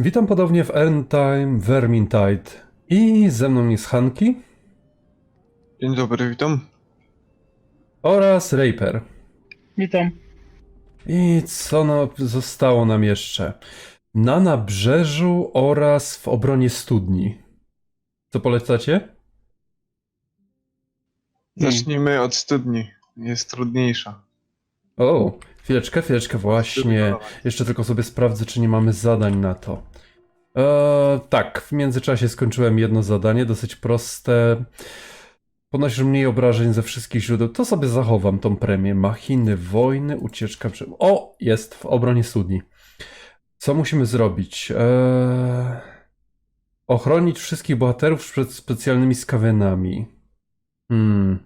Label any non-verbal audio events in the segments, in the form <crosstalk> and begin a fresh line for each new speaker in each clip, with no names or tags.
Witam ponownie w Endtime Vermintide. I ze mną jest Hanki
Dzień dobry, witam.
oraz Raper.
Witam.
I co no, zostało nam jeszcze? Na nabrzeżu oraz w obronie studni. Co polecacie?
Zacznijmy od studni. Jest trudniejsza.
O, chwileczkę, chwileczkę, właśnie. Jeszcze tylko sobie sprawdzę, czy nie mamy zadań na to. Eee, tak, w międzyczasie skończyłem jedno zadanie, dosyć proste. Ponosisz mniej obrażeń ze wszystkich źródeł, to sobie zachowam tą premię. Machiny wojny, ucieczka przed... O, jest, w obronie studni. Co musimy zrobić? Eee, ochronić wszystkich bohaterów przed specjalnymi skawenami. Hmm.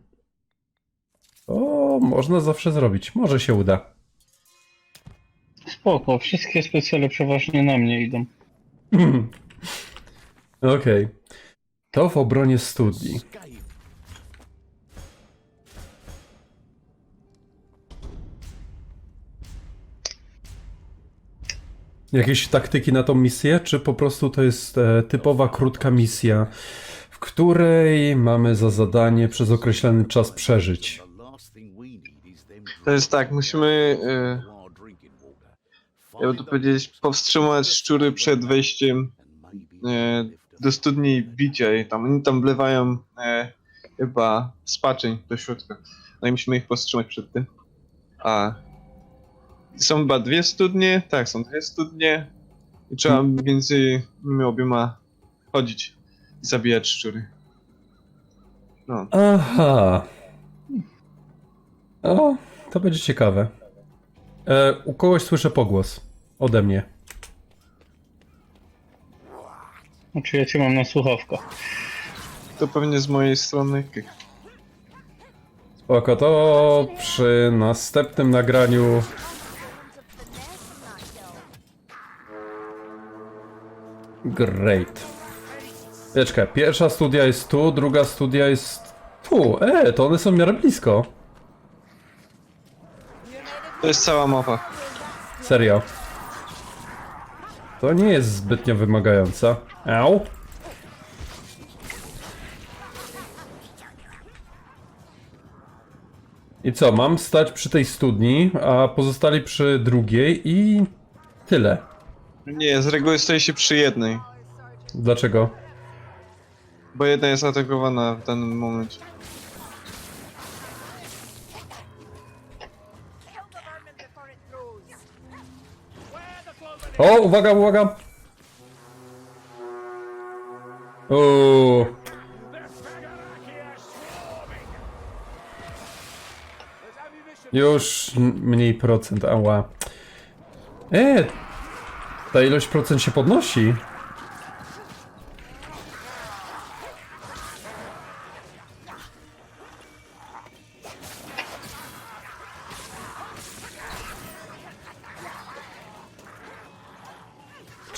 O, można zawsze zrobić. Może się uda.
Spoko, wszystkie specjale przeważnie na mnie idą. <clears throat>
Okej. To w obronie studni. Jakieś taktyki na tą misję, czy po prostu to jest e, typowa krótka misja, w której mamy za zadanie przez określony czas przeżyć?
To jest tak, musimy, e, jakby to powiedzieć, powstrzymać szczury przed wejściem e, do studni bicia i tam, oni tam wlewają e, chyba spaczeń do środka. No i musimy ich powstrzymać przed tym. A są chyba dwie studnie, tak, są dwie studnie i trzeba między nimi obiema chodzić i zabijać szczury. No.
Aha. O, to będzie ciekawe. E, u kogoś słyszę pogłos. Ode mnie.
Znaczy ja cię mam na słuchawkach.
To pewnie z mojej strony.
Spoko, to przy następnym nagraniu. Great. Wieczka, pierwsza studia jest tu, druga studia jest tu. E, to one są w miarę blisko.
To jest cała mapa.
Serio. To nie jest zbytnio wymagająca. Au. I co, mam stać przy tej studni, a pozostali przy drugiej i tyle.
Nie, z reguły stoi się przy jednej,
Dlaczego?
bo jedna jest atakowana w danym momencie.
O, uwaga, uwaga! Uuu. Już mniej procent, ała. E, ta ilość procent się podnosi.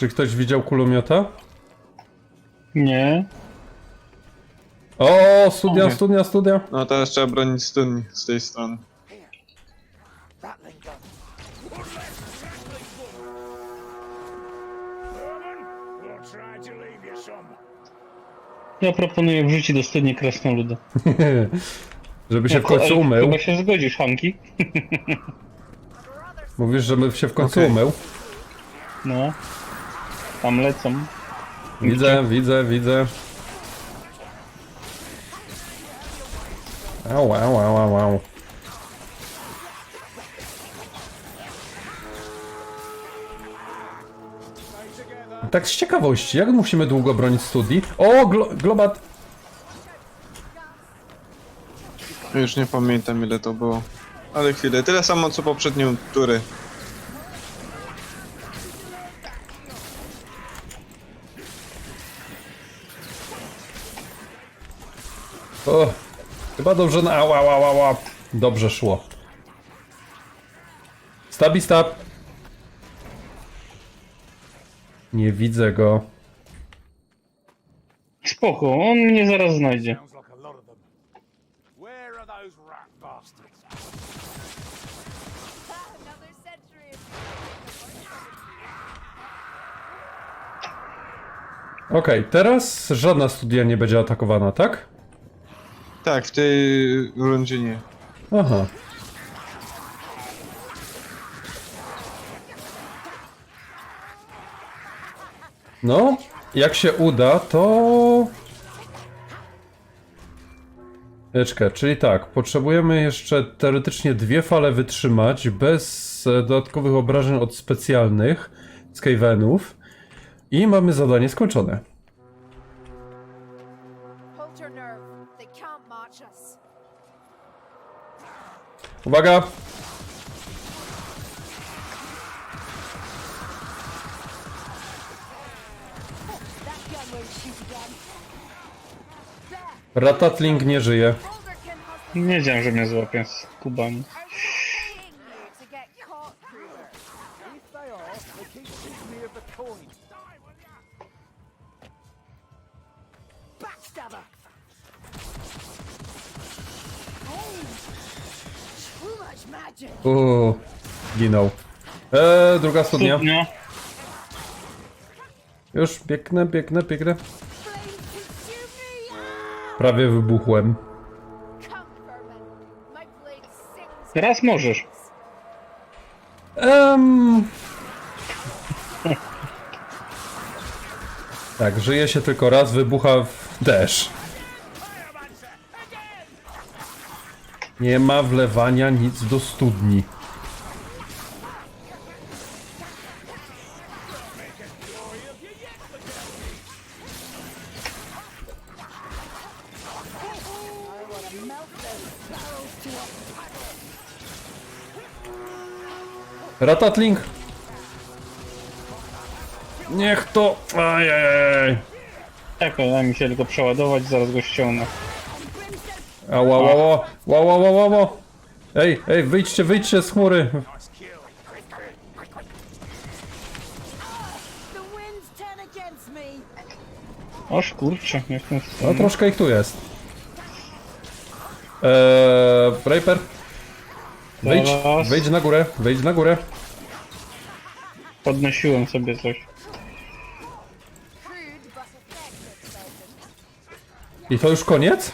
Czy ktoś widział kulomiota?
Nie.
O, studia,
Okej.
studia, studia.
No teraz trzeba bronić studni z tej strony.
Ja proponuję wrzucić do studni krasnoluda. <laughs>
Żeby się w końcu umył.
Chyba się zgodzisz, Hanki?
Mówisz, żeby się w końcu
Okej.
umył.
No. Tam lecą.
Widzę, widzę, widzę. Au, au, au, au, au. Tak z ciekawości, jak musimy długo bronić studii? O, glo globat!
Już nie pamiętam ile to było. Ale chwilę, tyle samo co poprzednią tury.
O, chyba dobrze na... Ała, ała, ała. Dobrze szło. Stabi, stab. Nie widzę go.
Spoko, on mnie zaraz znajdzie.
Okej, teraz żadna studia nie będzie atakowana, tak?
Tak, w tej rundzie nie.
Aha. No, jak się uda, to... Eczkę, czyli tak, potrzebujemy jeszcze teoretycznie dwie fale wytrzymać bez e, dodatkowych obrażeń od specjalnych Skavenów i mamy zadanie skończone. Uwaga! Ratatling nie żyje.
Nie wiedziałem, że mnie złapie z kubami.
Druga studnia.
Studnia.
Już biegnę, biegnę, biegnę. Prawie wybuchłem.
Teraz możesz.
Em... Tak, żyje się tylko raz, wybucha w deszcz. Nie ma wlewania nic do studni. Ratatling! Niech to... Ajajaj.
Tak, da mi się tylko przeładować, zaraz go ściągnę.
A ła, ła, ła, ła, ła, ła, ła, ła. Ej, ej, wyjdźcie, wyjdźcie z chmury.
The winds turn against me.
Oż kurczę, jestem w
No troszkę ich tu jest. Eee, Raper. Wyjdź,
Zaraz.
wyjdź na górę, wyjdź na górę.
Podnosiłem sobie coś.
I to już koniec?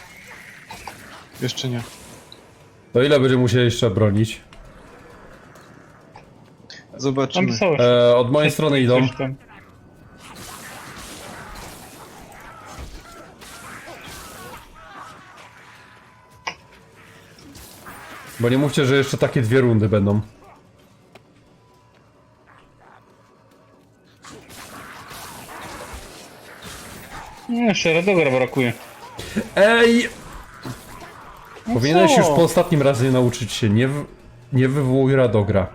Jeszcze nie.
To ile będzie musieli jeszcze bronić?
Zobaczymy.
Eee, od mojej strony idą.
Coś tam.
Bo nie mówcie, że jeszcze takie dwie rundy będą.
No, jeszcze Radogora brakuje.
Ej! Powinieneś
co?
już po ostatnim razie nauczyć się, nie, w, nie wywołuj Radogra.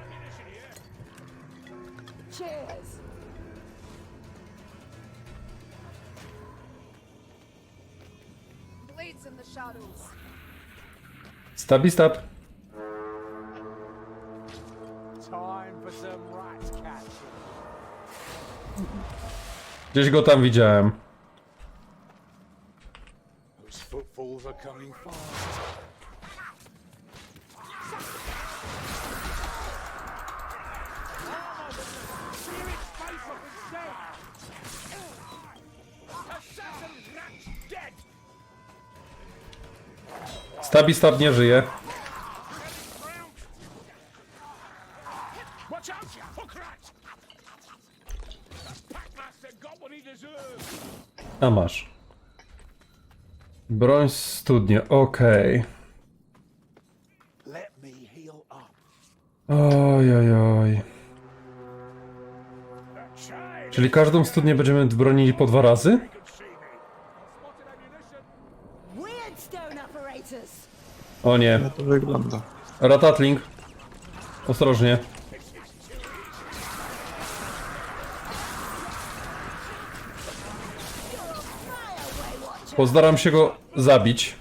Stabi stab. Gdzieś go tam widziałem.
Those footfalls are
A masz. Broń studnie, okej. Oj, oj, oj. Czyli każdą studnię będziemy bronili po dwa razy?
Weird stone operators.
O nie.
To wygląda?
Ratatling. Ostrożnie. Postaram się go zabić.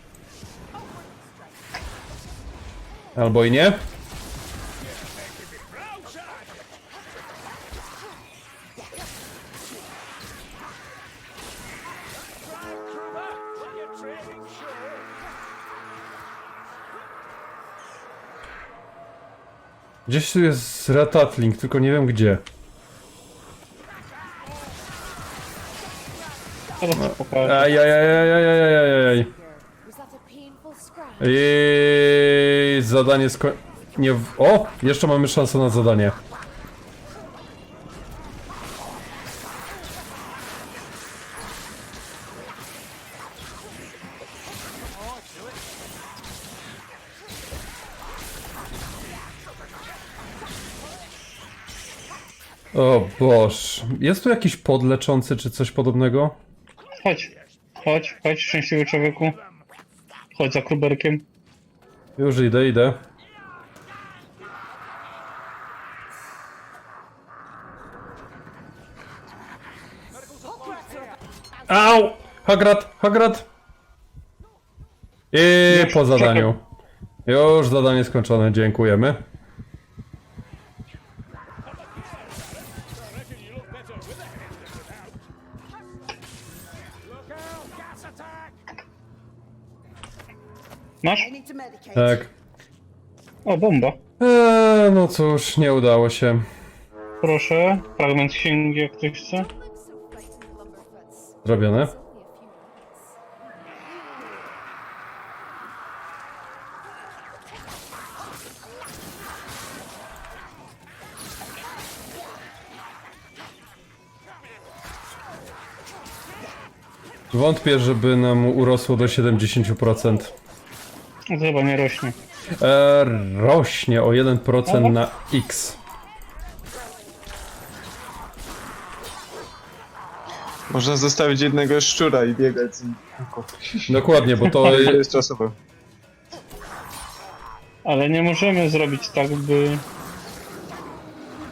Albo i nie. Gdzieś tu jest ratatling, tylko nie wiem gdzie.
zaraz no. pokażę.
Ajajajajajajajaj.
I zadanie sko... Nie... O! Jeszcze szansę na zadanie. O Jest tu jakiś podleczący czy coś podobnego?
Chodź, chodź, chodź, szczęśliwy człowieku. Chodź za kruberkiem.
Już idę, idę. Au! Hagrat, Hagrat! I
Już,
po zadaniu. Już zadanie skończone, dziękujemy.
Masz?
Tak.
O, bomba.
Eee, no cóż, nie udało się.
Proszę, fragment księgi, jak ktoś chce.
Zrobione. Wątpię, żeby nam urosło do 70%.
No to chyba nie rośnie.
Eee, rośnie o 1% na X.
Można zostawić jednego szczura i biegać z nim.
Dokładnie, bo to...
To jest czasowe.
Ale nie możemy zrobić tak, by...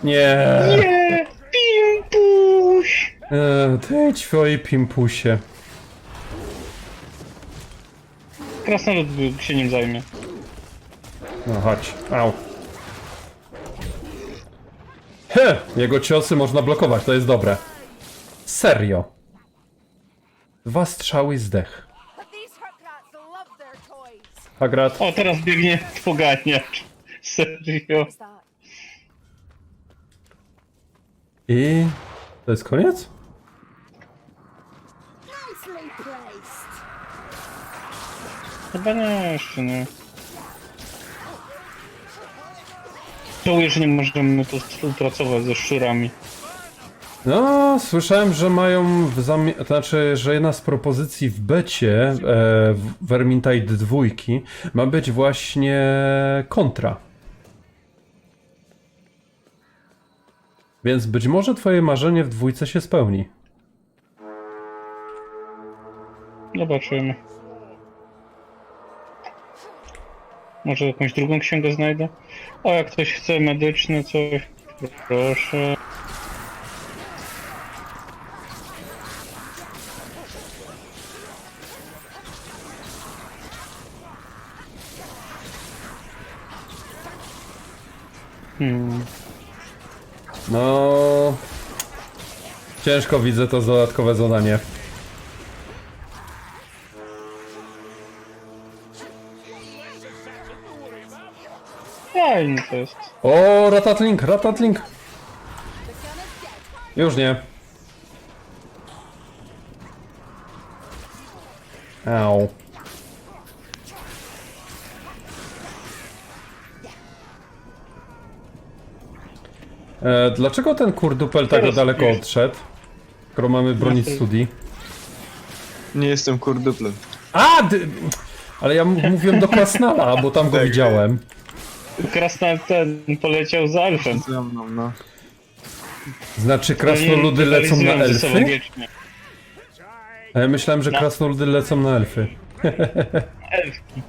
Nie!
Nie! Pimpuś!
Eee, ty twoi pimpusie.
Krasnolud się nim zajmie.
No chodź. Au. He! Jego ciosy można blokować, to jest dobre. Serio. Dwa strzały zdech.
Their toys.
Hagrat.
O, teraz biegnie poganiacz. Serio.
I... To jest koniec?
Chyba nie, jeszcze nie. Żałuję, że nie możemy tu współpracować ze szczurami.
No, słyszałem, że mają w zamie... To znaczy, że jedna z propozycji w becie e, w Vermintide 2 ma być właśnie kontra. Więc być może twoje marzenie w dwójce się spełni.
Zobaczymy. Może jakąś drugą księgę znajdę? O, jak ktoś chce medyczny coś, proszę. Hmm.
No... Ciężko widzę to dodatkowe zadanie.
Fajny to jest.
O, Ratatlink, Ratatlink! Już nie. Au. E, dlaczego ten kurdupel tak
Teraz
daleko
wiesz.
odszedł? Skoro mamy bronić
Znaczy-
studii.
Nie jestem kurduplem.
A! Dy... Ale ja m- mówiłem do Krasnala, bo tam go
Tak.
widziałem.
Krasnal ten poleciał za elfem.
Za mną, no.
Znaczy krasnoludy lecą na
ze sobą
elfy?
wiecznie.
A ja myślałem, że
No.
krasnoludy lecą na elfy.
Elfki.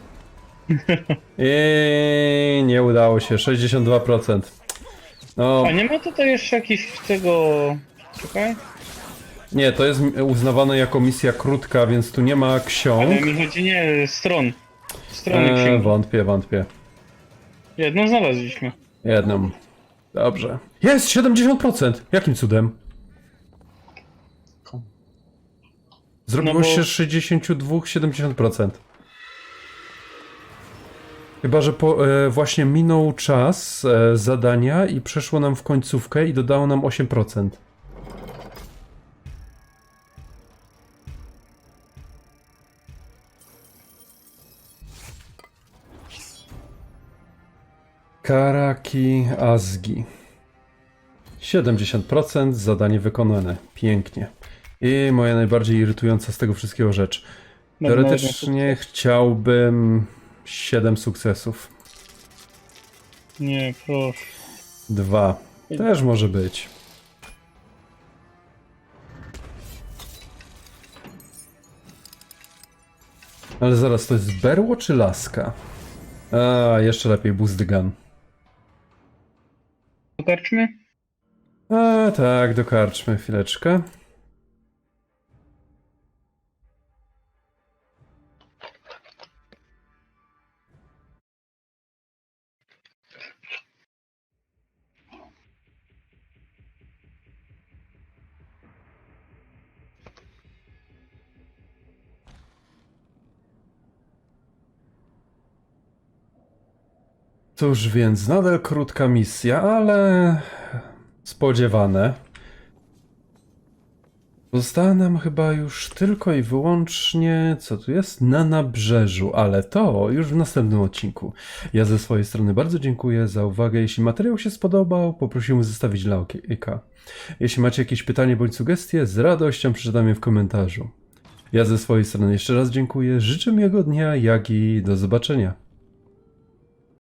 <laughs>
I nie udało się, 62%. No,
A nie ma tutaj jeszcze jakiś tego... Czekaj.
nie, to jest uznawane jako misja krótka, więc tu nie ma ksiąg.
Ale mi chodzi nie stron. Strony
Eee,
księgi.
wątpię, wątpię.
Jedną znaleźliśmy.
Jedną. Dobrze. Jest 70%! Jakim cudem? Zrobiło
No bo-
się 62, 70%. Chyba, że po, e, właśnie minął czas e, zadania i przeszło nam w końcówkę i dodało nam 8%. Karaki Azgi. 70% zadanie wykonane. Pięknie. I moja najbardziej irytująca z tego wszystkiego rzecz.
Miał
Teoretycznie chciałbym 7 sukcesów.
Nie, proszę.
Dwa. Też może być. Ale zaraz, to jest berło czy laska? A, jeszcze lepiej boost gun.
Pokarczmy?
A, tak, dokarczmy chwileczkę. Cóż więc, nadal krótka misja, ale spodziewane. Została nam chyba już tylko i wyłącznie, co tu jest, na nabrzeżu, ale to już w następnym odcinku. Ja ze swojej strony bardzo dziękuję za uwagę. Jeśli materiał się spodobał, poprosiłbym zostawić lajka. Jeśli macie jakieś pytanie bądź sugestie, z radością przeczytam je w komentarzu. Ja ze swojej strony jeszcze raz dziękuję, życzę miłego dnia, jak i do zobaczenia.